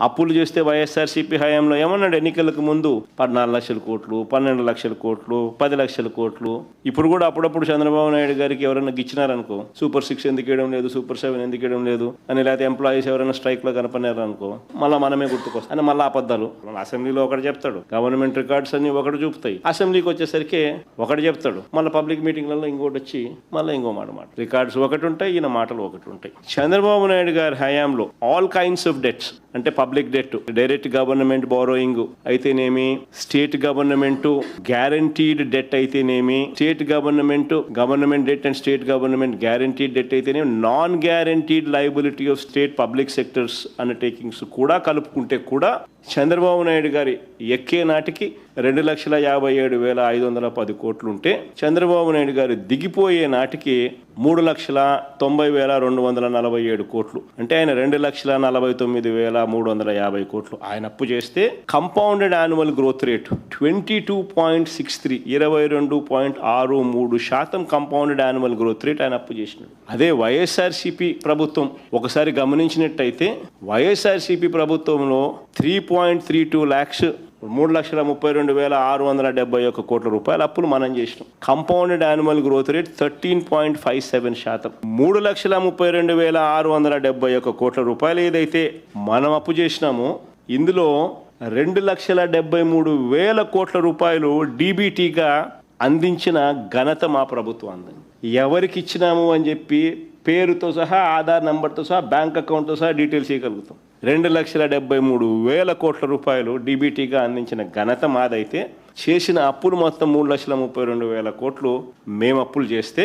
అప్పులు చేస్తే వైఎస్ఆర్సీపీ హయాంలో ఏమన్నాడు? ఎన్నికలకు ముందు పద్నాలుగు లక్షల కోట్లు పన్నెండు లక్షల కోట్లు పది లక్షల కోట్లు. ఇప్పుడు కూడా అప్పుడప్పుడు చంద్రబాబు నాయుడు గారికి ఎవరైనా గిచ్చినారనుకో సూపర్ సిక్స్ ఎందుకు ఇవ్వడం లేదు సూపర్ సెవెన్ ఎందుకు ఇవ్వడం లేదు అని లేకపోతే ఎంప్లాయీస్ ఎవరైనా స్ట్రైక్లో మళ్ళీ మనమే గుర్తుకొస్తాం. అని మళ్ళీ అబద్ధాలు. మన అసెంబ్లీలో ఒకటి చెప్తాడు. గవర్నమెంట్ రికార్డ్స్ అన్ని ఒకటి చూపుతాయి. అసెంబ్లీకి వచ్చేసరికి ఒకటి చెప్తాడు. మళ్ళీ పబ్లిక్ మీటింగ్లలో ఇంకోటి వచ్చి మళ్ళీ ఇంకో మాట మాట. రికార్డ్స్ ఒకటి ఉంటాయి ఈయన మాటలు ఒకటి ఉంటాయి. చంద్రబాబు నాయుడు గారి హయాంలో ఆల్ కైండ్స్ ఆఫ్ డెట్స్ అంటే public debt direct government borrowing అయితేనేమి స్టేట్ గవర్నమెంట్ గ్యారంటీడ్ డెట్ అయితేనేమి state government government debt and state government guaranteed debt అయితేనేమి non guaranteed liability of state public sectors undertakings కూడా కలుపుకుంటే కూడా చంద్రబాబు నాయుడు గారి ఎక్కే నాటికి రెండు లక్షల యాభై ఏడు వేల ఐదు వందల పది కోట్లు ఉంటే చంద్రబాబు నాయుడు గారు దిగిపోయే నాటికి మూడు లక్షల తొంభై వేల రెండు వందల నలభై ఏడు కోట్లు. అంటే ఆయన రెండు లక్షల నలభై తొమ్మిది వేల మూడు వందల యాభై కోట్లు. ఆయన అప్పు చేస్తే compounded annual growth rate twenty two point six three ఇరవై రెండు పాయింట్ ఆరు మూడు శాతం కంపౌండెడ్ యాన్యువల్ గ్రోత్ రేట్ ఆయన అప్పు చేసినాడు. అదే వైఎస్ఆర్సీపీ ప్రభుత్వం. ఒకసారి గమనించినట్టయితే వైఎస్ఆర్సీపీ ప్రభుత్వంలో three point three two lakhs మూడు లక్షల ముప్పై రెండు వేల ఆరు వందల డెబ్బై ఒక్క కోట్ల రూపాయల అప్పులు మనం చేసినాం. Compounded annual growth rate thirteen point five seven శాతం. మూడు లక్షల ముప్పై రెండు వేల ఆరు వందల డెబ్బై ఒక్క కోట్ల రూపాయలు ఏదైతే మనం అప్పు చేసినామో ఇందులో రెండు లక్షల డెబ్బై మూడు వేల కోట్ల రూపాయలు డీబీటీగా అందించిన ఘనత మా ప్రభుత్వం అంది ఎవరికి ఇచ్చినాము అని చెప్పి పేరుతో సహా ఆధార్ నెంబర్తో సహా బ్యాంక్ అకౌంట్తో సహా డీటెయిల్స్ ఇవ్వగలుగుతాం. రెండు లక్షల డెబ్బై మూడు వేల కోట్ల రూపాయలు డీబీటీగా అందించిన ఘనత మాదైతే చేసిన అప్పులు మొత్తం మూడు లక్షల ముప్పై రెండు వేల కోట్లు మేము అప్పులు చేస్తే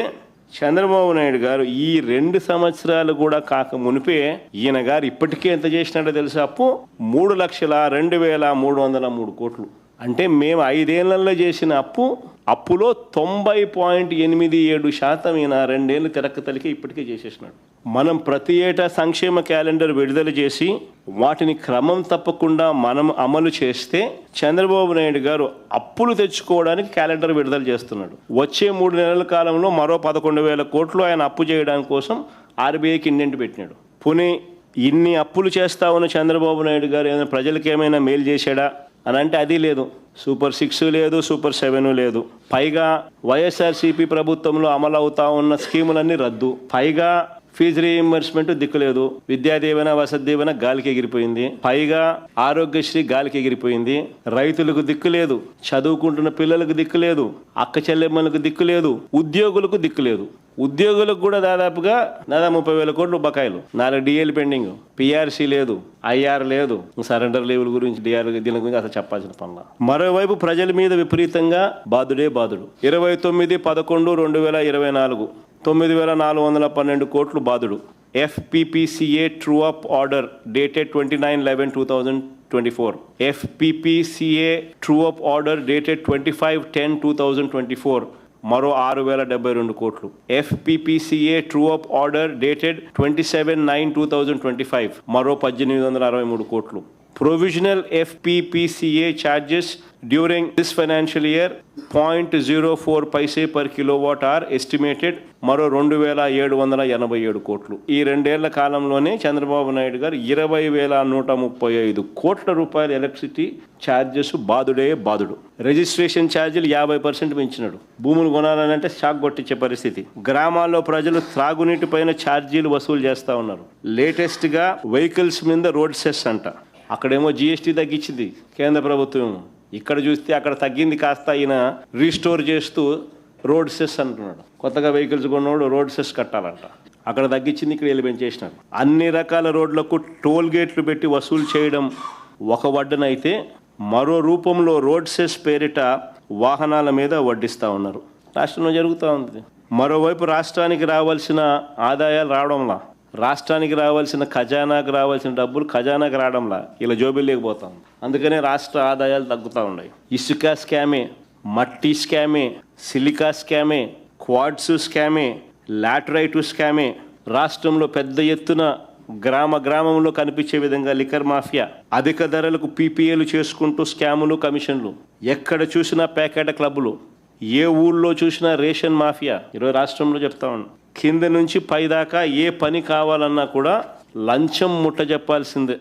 చంద్రబాబు నాయుడు గారు ఈ రెండు సంవత్సరాలు కూడా కాక మునిపే ఈయన గారు ఇప్పటికే ఎంత చేసినాడో తెలుసా అప్పు? మూడు లక్షల రెండు వేల మూడు వందల మూడు కోట్లు. అంటే మేము ఐదేళ్ళలో చేసిన అప్పు అప్పులో తొంభై పాయింట్ ఎనిమిది ఏడు శాతం ఈయన రెండేళ్ళు తిరక్క తలికి ఇప్పటికే చేసేసినాడు. మనం ప్రతి ఏటా సంక్షేమ క్యాలెండర్ విడుదల చేసి వాటిని క్రమం తప్పకుండా మనం అమలు చేస్తే చంద్రబాబు నాయుడు గారు అప్పులు తెచ్చుకోవడానికి క్యాలెండర్ విడుదల చేస్తున్నాడు. వచ్చే మూడు నెలల కాలంలో మరో పదకొండు వేల కోట్లు ఆయన అప్పు చేయడానికి కోసం ఆర్బీఐకి ఇండెంట్ పెట్టినాడు. పునే ఇన్ని అప్పులు చేస్తా ఉన్న చంద్రబాబు నాయుడు గారు ఏమైనా ప్రజలకు ఏమైనా మేలు చేశాడా? అని అంటే అది లేదు. సూపర్ సిక్స్ లేదు సూపర్ సెవెన్ లేదు. పైగా వైఎస్ఆర్సీపీ ప్రభుత్వంలో అమలు అవుతా ఉన్న స్కీములన్నీ రద్దు. పైగా ఫీజు రీఎంబర్స్మెంట్ దిక్కులేదు. విద్యా దీవెన వసతి దీవెన గాలికి ఎగిరిపోయింది. పైగా ఆరోగ్యశ్రీ గాలికి ఎగిరిపోయింది. రైతులకు దిక్కు లేదు చదువుకుంటున్న పిల్లలకు దిక్కు లేదు అక్క చెల్లెమ్మలకు దిక్కు లేదు ఉద్యోగులకు దిక్కు లేదు ఉద్యోగులకు కూడా దాదాపుగా దాదాపు ముప్పై వేల కోట్లు బకాయిలు. నాలుగు డిఎల్ పెండింగ్ పిఆర్సీ లేదు. ఐఆర్ లేదు. సరెండర్ లేవుల గురించి డిఆర్ దీని గురించి అసలు చెప్పాల్సిన పనుల మరోవైపు ప్రజల మీద విపరీతంగా బాధుడే బాధుడు. ఇరవై తొమ్మిది పదకొండు రెండు వేల ఇరవై నాలుగు. తొమ్మిది వేల నాలుగు వందల పన్నెండు కోట్లు బాధుడు. FPPCA true up order dated twenty nine eleven two thousand twenty four. FPPCA true up order dated twenty five ten two thousand twenty four. మరో ఆరు వేల డెబ్బై రెండు కోట్లు. FPPCA true up order dated twenty seven nine two thousand twenty five. మరో పద్దెనిమిది వందల అరవై మూడు కోట్లు. Provisional FPPCA charges during this financial year point zero four paise per kilowatt hour estimated మరో రెండు వేల ఏడు వందల ఎనభై ఏడు కోట్లు. ఈ రెండేళ్ళ కాలంలోనే చంద్రబాబు నాయుడు గారు ఇరవై వేల నూట ముప్పై ఐదు కోట్ల రూపాయల ఎలక్ట్రిసిటీ ఛార్జెస్ బాధుడే బాధుడు రిజిస్ట్రేషన్ ఛార్జీలు యాభై పర్సెంట్ పెంచినాడు. భూములు కొనాలంటే షాక్ కొట్టించే పరిస్థితి. గ్రామాల్లో ప్రజలు త్రాగునీటి పైన ఛార్జీలు వసూలు చేస్తా ఉన్నారు. లేటెస్ట్గా వెహికల్స్ మీద రోడ్ సెస్ అంట. అక్కడేమో జిఎస్టీ తగ్గించింది కేంద్ర ప్రభుత్వం. ఇక్కడ చూస్తే అక్కడ తగ్గింది కాస్త ఆయన రీస్టోర్ చేస్తూ రోడ్ సెస్ అంటున్నాడు. కొత్తగా వెహికల్స్ కొన్నోడు రోడ్ సెస్ కట్టాలంట. అక్కడ తగ్గించింది ఇక్కడ వీళ్ళు పెంచేసినారు. అన్ని రకాల రోడ్లకు టోల్ గేట్లు పెట్టి వసూలు చేయడం ఒక వడ్డనైతే మరో రూపంలో రోడ్ సెస్ పేరిట వాహనాల మీద వడ్డిస్తూ ఉన్నారు. రాష్ట్రంలో జరుగుతూ ఉంది. మరోవైపు రాష్ట్రానికి రావాల్సిన ఆదాయాలు రావడంలా రాష్ట్రానికి రావాల్సిన ఖజానాకు రావాల్సిన డబ్బులు ఖజానాకు రావడంలా ఇలా జోబిల్లేకపోతాం అందుకనే రాష్ట్ర ఆదాయాలు తగ్గుతూ ఉన్నాయి. ఇసుక స్కామే మట్టి స్కామే సిలికా స్కామే క్వాడ్స్ స్కామే లాటరైట్ స్కామే రాష్ట్రంలో పెద్ద ఎత్తున గ్రామ గ్రామంలో కనిపించే విధంగా లిక్కర్ మాఫియా అధిక ధరలకు పీపీఏలు చేసుకుంటూ స్కాములు కమిషన్లు ఎక్కడ చూసినా ప్యాకెట్ క్లబ్బులు ఏ ఊళ్ళో చూసినా రేషన్ మాఫియా. ఈరోజు రాష్ట్రంలో చెప్తా ఉన్నాను కింద నుంచి పైదాకా ఏ పని కావాలన్నా కూడా లంచం ముట్ట చెప్పాల్సిందే.